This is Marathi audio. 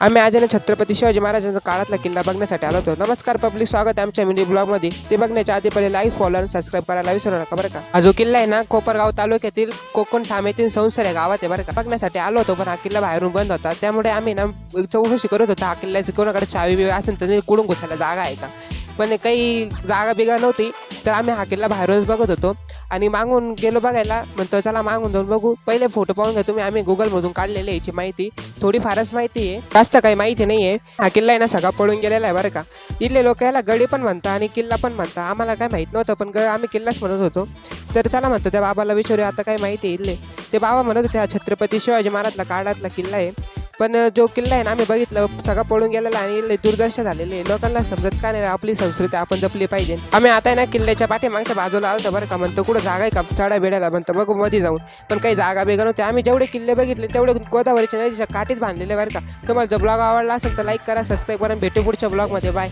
आम्ही आज छत्रपती शिवाजी महाराजांचा काळातला किल्ला बघण्यासाठी आलो होतो. नमस्कार पब्लिक स्वागत आमच्या मिनी ब्लॉगमध्ये. ते बघण्याच्या आधी पहिले लाईव्ह फॉलो आणि सबस्क्राईब करायला विसरू नका बरं का? हा जो किल्ला आहे ना कोपरगाव तालुक्यातील कोकण ठाम येथील संसार या गावात आहे बरं का? बघण्यासाठी आलो होतो पण हा किल्ला बाहेरून बंद होता. त्यामुळे आम्ही ना चौकशी करत होतो हा किल्ल्याची कोणाकडे चावी बिवी असेल तर कुडून घुसायला जागा आहे का? पण काही जागा बिगा नव्हती. तर आम्ही हा किल्ला बाहेरूनच बघत होतो. आणि मागून गेलो बघायला म्हणतो चला मागून जाऊन बघू. पहिले फोटो पाहून घेतो तुम्ही आम्ही गुगलमधून काढलेले याची माहिती. थोडी फारच माहिती आहे. जास्त काही माहिती नाही आहे हा किल्ला आहे ना सगळा पळून गेलेला आहे बरं का. इथले लोक याला गडी पण म्हणतात आणि किल्ला पण म्हणता आम्हाला काय माहीत नव्हतं पण ग आम्ही किल्लाच म्हणत होतो. तर चला म्हणतो त्या बाबाला विचारू आता काय माहिती आहे इथले. ते बाबा म्हणत होते हा छत्रपती शिवाजी महाराजला काळातला किल्ला आहे. पण जो किल्ला आहे ना आम्ही बघितलं सगळा पळून गेलेला आणि दुर्दर्श झालेले आहे. लोकांना समजत का नाही आपली संस्कृती आपण जपली पाहिजे. आम्ही आता आहे ना किल्ल्याच्या पाठीमागच्या बाजूला आलो बरं का म्हणतो कुठं जागा आहे का? चढा बेड्याला म्हणतो बघू मध्ये जाऊन. पण काही जागा बेगा नव्हते आम्ही जेवढे किल्ले बघितले तेवढे गोदावरीच्या नदीच्या काठीच बांधलेले बरं का. तुम्हाला जो ब्लॉग आवडला असेल तर लाईक करा सबस्क्राईब करा भेटू पुढच्या ब्लॉगमध्ये. बाय